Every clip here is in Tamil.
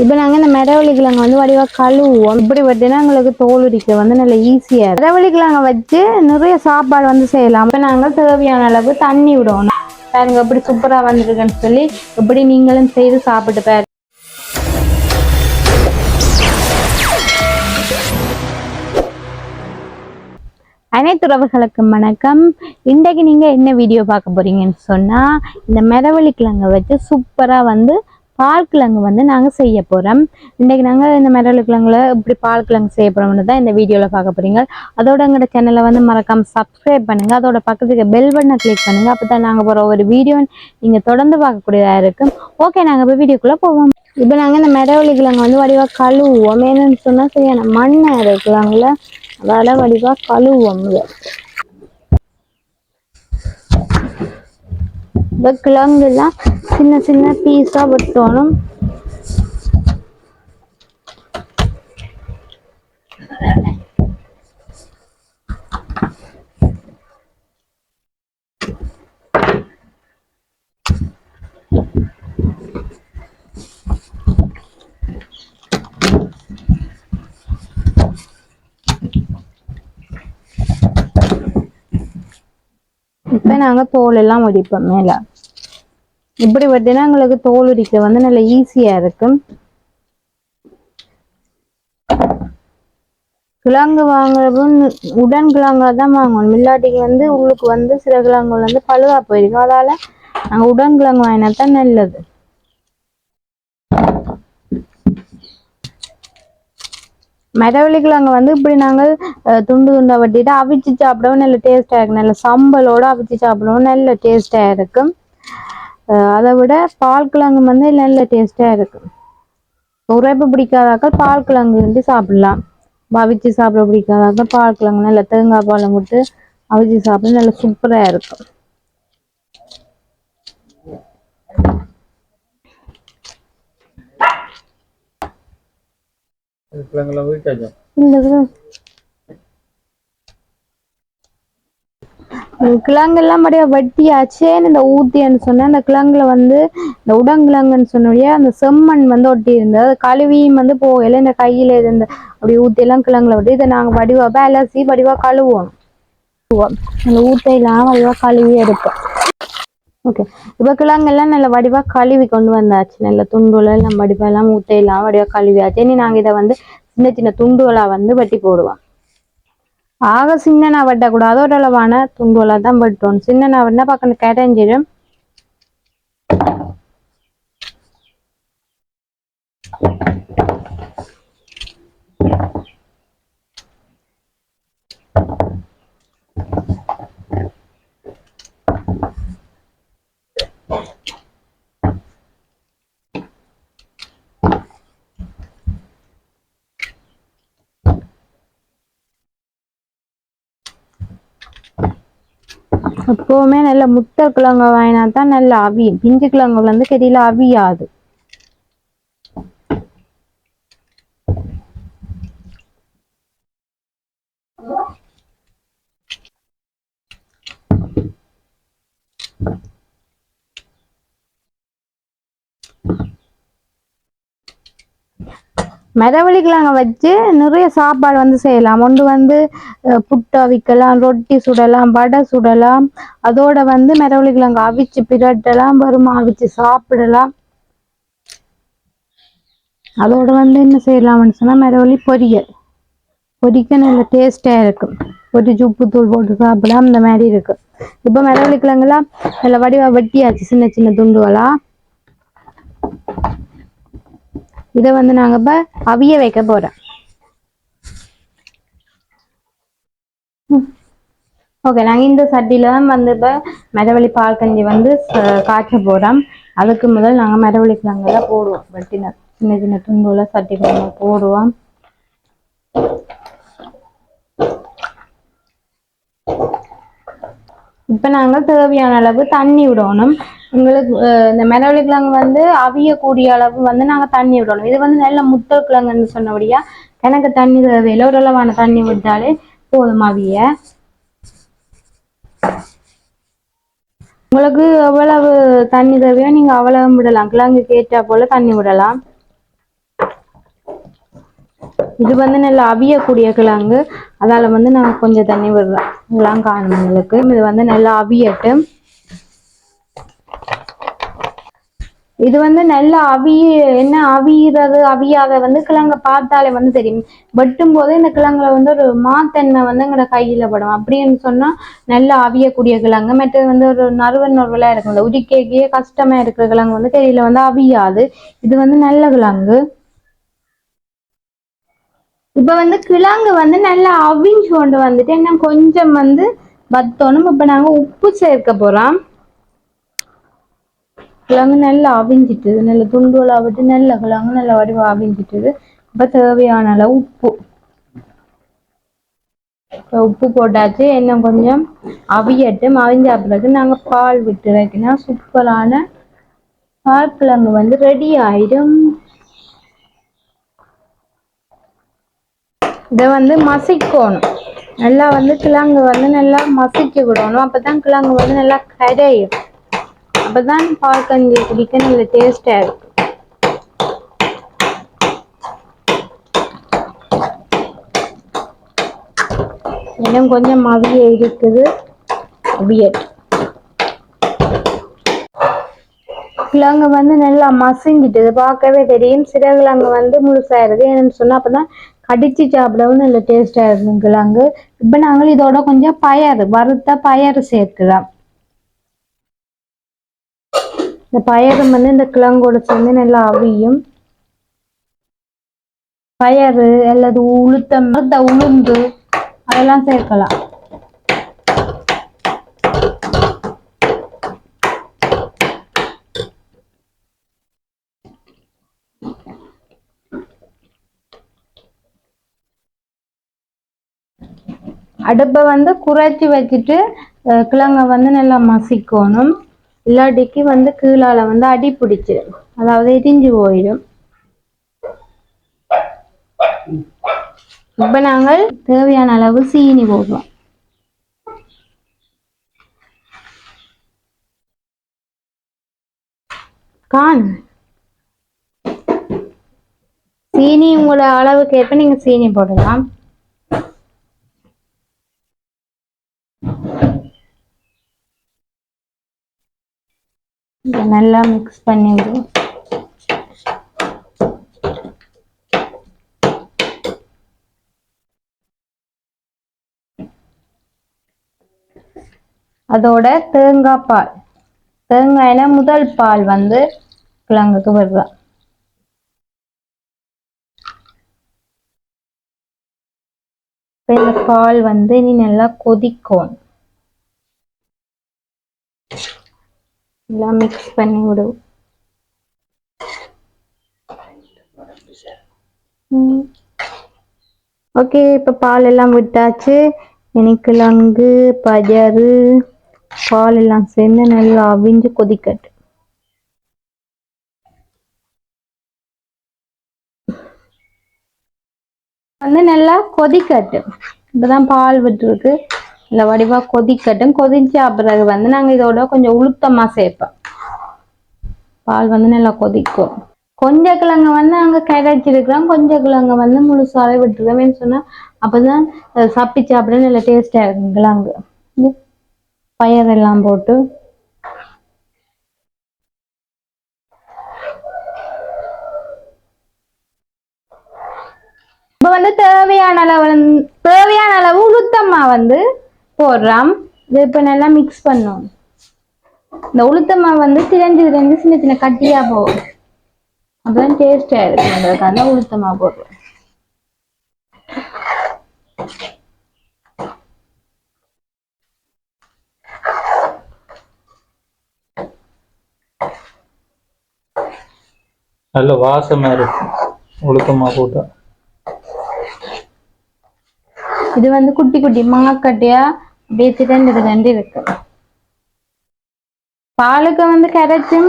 இப்போ நாங்கள் இந்த மெடவள்ளி கிழங்கு வந்து வடிவாக கழுவுவோம். இப்படி பார்த்தீங்கன்னா எங்களுக்கு தோல் உரிக்க வந்து நல்ல ஈஸியாக மெடவள்ளி கிழங்க வச்சு நிறைய சாப்பாடு வந்து செய்யலாம். இப்போ நாங்கள் தேவையான அளவு தண்ணி விடணும். பாருங்க எப்படி சூப்பராக வந்திருக்குன்னு சொல்லி எப்படி நீங்களும் செய்து சாப்பிட்டு பாருங்க. அனைத்து உறவுகளுக்கும் வணக்கம். இன்றைக்கு நீங்கள் என்ன வீடியோ பார்க்க போறீங்கன்னு சொன்னால் இந்த மெரவள்ளி கிழங்கை வச்சு சூப்பராக வந்து பால் கிழங்கு வந்து நாங்கள் செய்ய போகிறோம் இன்றைக்கி நாங்கள் இந்த மெரவள்ளி கிழங்குல இப்படி பால் கிழங்கு செய்ய போகிறோம்னு தான் இந்த வீடியோவில் பார்க்க போகிறீங்க அதோட எங்களோட சேனலை வந்து மறக்காம சப்ஸ்கிரைப் பண்ணுங்கள் அதோட பக்கத்துக்கு பெல் பட்டனை கிளிக் பண்ணுங்கள் அப்போ தான் நாங்கள் போகிற ஒரு வீடியோ நீங்கள் தொடர்ந்து பார்க்கக்கூடியதாக இருக்கும். ஓகே நாங்கள் இப்போ வீடியோக்குள்ளே போவோம். இப்போ நாங்கள் இந்த மெரவள்ளி கிழங்கு வந்து வடிவாக கழுவுவோம். ஏன்னு சொன்னால் சரியான மண்ணை இருக்குலாங்கள அதால் வடிவாக கழுவுவோம். இதை. கிழங்குலாம் சின்ன சின்ன பீஸாக வெட்டணும் இப்போ நாங்கள் தோல் எல்லாம் முடிப்போம் மேலே இப்படி வெட்டினா எங்களுக்கு தோல் உரிக்க வந்து நல்ல ஈஸியாக இருக்கும். கிழங்கு வாங்குறப்போ உடன் கிழங்கா தான் வாங்கணும். இல்லாட்டிக்கு வந்து உள்ளுக்கு வந்து சில கிழங்குகள் வந்து பழுதா போயிருக்கும் அதால நாங்கள் உடன் கிழங்கு வாங்கினா தான் நல்லது. மரவள்ளி கிழங்கு வந்து இப்படி நாங்கள் துண்டு துண்டா வட்டிட்டு அவிச்சு சாப்பிடவும் நல்ல டேஸ்டாக இருக்கும். நல்ல சம்பலோட அவிச்சு சாப்பிடவும் நல்ல டேஸ்டாக இருக்கும். அதை விட பால் கிழங்கு வந்து நல்ல டேஸ்டாக இருக்கும் உரைப்பு பிடிக்காதாக்கள் பால் கிழங்கு வந்து சாப்பிடலாம். அவிச்சு சாப்பிட பிடிக்காதாக்கள் பால் கிழங்கு நல்ல தேங்காய் பாலம் விட்டு அவிச்சு சாப்பிட நல்ல சூப்பராக இருக்கும். பிள்ளைங்களாம் வீட்டாச்சா இந்த கிழங்கு கிழங்கெல்லாம் அப்படியே வெட்டியாச்சேன்னு இந்த ஊத்தின்னு சொன்னேன். அந்த கிழங்குல வந்து இந்த உடங்கிழங்குன்னு சொன்னோடைய அந்த செம்மண் வந்து ஒட்டி இருந்தது அது கழுவியும் வந்து போகல இந்த கையில இருந்த அப்படி ஊத்தி எல்லாம் கிழங்குல விட்டு இதை நாங்க வடிவா பேலசி வடிவா கழுவோம் அந்த ஊத்தையெல்லாம் வடிவா கழுவி எடுப்போம். ஓகே இப்போ கிழங்கெல்லாம் நல்ல வடிவா கழுவி கொண்டு வந்தாச்சு. நல்ல துண்டுல எல்லாம் வடிவா எல்லாம் ஊத்தையெல்லாம் வடிவா கழுவியாச்சு. இனி நாங்க இதை வந்து சின்ன சின்ன துண்டுகளாக வந்து வெட்டி போடுவோம். ஆக சின்னனா வெட்டக்கூடாது. ஒரு அளவான துண்டுகளா தான் வெட்டணும் சின்னனா வெட்டினா எப்பவுமே நல்ல முட்டை கிழங்கு வாங்கினா தான் நல்ல அவியும் பிஞ்சு கிழங்கு வந்து கெடியில அவியாது. மரவள்ளி வச்சு நிறைய சாப்பாடு வந்து செய்யலாம். ஒன்று வந்து அஹ், புட்டு அவிக்கலாம் ரொட்டி சுடலாம் வடை சுடலாம். அதோட வந்து மரவள்ளி அவிச்சு பிரட்டலாம் வருமா அவிச்சு சாப்பிடலாம். அதோட வந்து என்ன செய்யலாம்னு சொன்னா மரவள்ளி பொரியல். பொரிக்க நல்ல டேஸ்டாக இருக்கும். பொரிச்சு உப்பு தூள் போட்டு சாப்பிடலாம் இந்த மாதிரி இருக்கு இப்போ மரவள்ளி கிழங்குலாம் நல்ல வடிவா வெட்டியாச்சு சின்ன சின்ன துண்டுகளாக இதை வந்து நாங்க இப்ப அவிய வைக்க போறோம். ஓகே நாங்க இந்த சட்டியில தான் வந்து இப்ப மரவள்ளி பால் கஞ்சி வந்து காய்ச்ச போறோம். அதுக்கு முதல் நாங்க மரவள்ளி கிழங்கெல்லாம் போடுவோம். வெட்டின சின்ன சின்ன துண்டுல சட்டி போடுவோம். இப்ப நாங்க தேவையான அளவு தண்ணி விடணும். உங்களுக்கு இந்த மிளகு கிழங்கு வந்து அவியக்கூடிய அளவு வந்து நாங்க தண்ணி விடணும். இது வந்து நல்ல முத்தல் கிழங்குன்னு சொன்னபடியா எனக்கு தண்ணி தேவையில்லை ஒரு அளவான தண்ணி விட்டாலே போதும் அவிய. உங்களுக்கு எவ்வளவு தண்ணி தேவையோ நீங்க அவ்வளவு விடலாம். கிழங்கு கேட்டா போல தண்ணி விடலாம். இது வந்து நல்லா அவியக்கூடிய கிழங்கு. அதால வந்து நான் கொஞ்சம் தண்ணி விடுறேன் இதெல்லாம் காணும் உங்களுக்கு இது வந்து நல்லா அவியட்டும். இது வந்து நல்லா அவிய என்ன அவியறது அவியாத வந்து கிழங்க பார்த்தாலே வந்து தெரியும். வெட்டும் போதே இந்த கிழங்குல வந்து ஒரு மாத்தெண்ணெய் வந்து எங்களோட கையில படும். அப்படின்னு சொன்னா நல்லா அவியக்கூடிய கிழங்கு. மற்றது வந்து ஒரு நறுவ நறுவலா இருக்கும். இந்த உரிக்கைக்கே கஷ்டமா இருக்கிற கிழங்கு வந்து கையில வந்து அவியாது. இது வந்து நல்ல கிழங்கு. இப்ப வந்து கிழங்கு வந்து நல்லா அவிஞ்சு கொண்டு வந்துட்டு என்ன கொஞ்சம் வந்து வத்தோணும். இப்ப நாங்க உப்பு சேர்க்க போறோம். கிழங்கு நல்லா அவிஞ்சிட்டுது நல்ல துண்டுகளா விட்டு நல்ல கிழங்கு நல்ல வடிவா அவிஞ்சிட்டுது இப்ப தேவையான அளவு உப்பு இப்போ உப்பு போட்டாச்சு இன்னும் கொஞ்சம் அவியட்டும் அவிஞ்ச பிறகு நாங்க பால் விட்டு வைக்கணும் சூப்பரான பால் கிழங்கு வந்து ரெடி ஆயிடும் இதை வந்து மசிக்கணும் நல்லா வந்து கிழங்கு வந்து நல்லா மசிக்க விடணும் அப்பதான் கிழங்கு வந்து நல்லா கரையும் அப்பதான் பால் கஞ்சி குடிக்க நல்ல டேஸ்டா இருக்கும் இன்னும் கொஞ்சம் அவிய இருக்குது. கிழங்கு வந்து நல்லா மசிஞ்சிட்டு பார்க்கவே தெரியும். சில கிழங்கு வந்து முழுசா இருக்கு. என்னன்னு சொன்னா அப்பதான் கடிச்சு சாப்பிடவும் நல்ல டேஸ்டா இருக்கும் கிழங்கு இப்ப நாங்கள் இதோட கொஞ்சம் பயறு வறுத்த பயறு சேர்க்கிறோம் இந்த பயறு வந்து இந்த கிழங்கோட சேர்ந்து நல்லா அவியும். பயறு அல்லது உளுத்தம் உளுந்து அதெல்லாம் சேர்க்கலாம். அடுப்பை வந்து குறைச்சி வச்சுட்டு கிழங்க வந்து நல்லா மசிக்கணும். இல்லாட்டிக்கு வந்து கீழால வந்து அடி பிடிச்சிடும் அதாவது எரிஞ்சு போயிடும். இப்ப நாங்கள் தேவையான அளவு சீனி போடுறோம். கான். சீனி உங்களோட அளவுக்கு ஏற்ப நீங்க சீனி போடலாம். இதை நல்லா மிக்ஸ் பண்ணி அதோட தேங்காய் பால். தேங்காயில முதல் பால் வந்து கிழங்குக்கு விடுறேன் இந்த பால் வந்து நீ நல்லா கொதிக்கும். எல்லாம் மிக்ஸ் பண்ணி விடு. ஓகே இப்போ பால் எல்லாம் விட்டாச்சு. இனி கிழங்கு பஜரு பால் எல்லாம் சேர்ந்து நல்லா அவிஞ்சு கொதிக்கட்டு. வந்து நல்லா கொதிக்கட்டு. இப்பதான் பால் விட்டுருக்கு. இந்த வடிவா கொதிக்கட்டும். கொதிச்ச பிறகு வந்து நாங்க இதோட கொஞ்சம் உளுத்தமா சேர்ப்போம். பால் வந்து நல்லா கொதிக்கும். கொஞ்ச கிழங்கு வந்து நாங்க கரைச்சிருக்கிறோம் கொஞ்ச கிழங்கு வந்து முழுசாவே விட்டுருக்கோம்னு சொன்னா அப்பதான் தான் சப்பி சாப்பிட நல்லா டேஸ்டா இருக்கும் கிழங்கு. இது பயரெல்லாம் போட்டு. இப்ப வந்து தேவையான அளவு வந்து- தேவையான அளவு உளுத்தம்மா வந்து போடுறோம். இது இப்போ நல்லா மிக்ஸ் பண்ணும். இந்த உளுத்தம்மா வந்து திரஞ்சு திரஞ்சு சின்ன சின்ன கட்டியா போகும். அப்பதான் டேஸ்டா இருக்குன்றதுக்காக உளுத்தம்மா போடுறோம். நல்ல வாசமா இருக்கும் ஒழுக்கமா போட்டா. இது வந்து குட்டி குட்டி அப்படியே திரண்டு திரண்டு இருக்கு. பாலுக்கு வந்து கரைச்சும்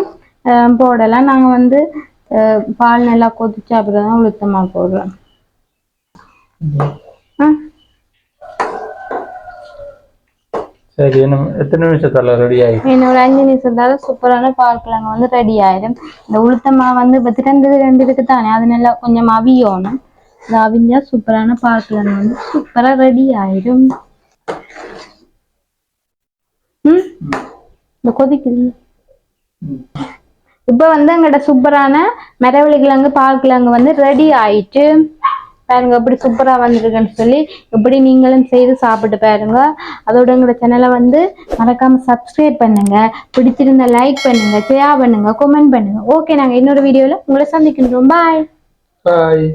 போடலாம். நாங்க வந்து பால் நல்லா கொதிச்சா அப்புறம் தான் உளுத்தமா போடுறோம். சரி எத்தனை நிமிஷத்துல ரெடி ஆயிடும் இன்னும் ஒரு அஞ்சு நிமிஷத்தால சூப்பரான பால் கிழங்கு வந்து ரெடி ஆயிடும் இந்த உளுத்தமா வந்து இப்போ திரண்டு திரண்டு இருக்கு தானே அது நல்லா கொஞ்சம் அவியணும். இது சூப்பரான பால்கிழங்கு வந்து சூப்பரா ரெடி ஆயிடும் இந்த கொதிக்குது இப்போ வந்து எங்கட சூப்பரான மரவள்ளி கிழங்கு பால் கிழங்கு வந்து ரெடி ஆயிட்டு பாருங்க எப்படி சூப்பரா வந்திருக்குன்னு சொல்லி எப்படி நீங்களும் செய்து சாப்பிட்டு பாருங்க அதோட எங்களோட சேனலை வந்து மறக்காம சப்ஸ்கிரைப் பண்ணுங்க பிடிச்சிருந்தா லைக் பண்ணுங்க ஷேர் பண்ணுங்க கமெண்ட் பண்ணுங்க ஓகே நாங்க இன்னொரு வீடியோல உங்களை சந்திக்கணும் பாய் பாய்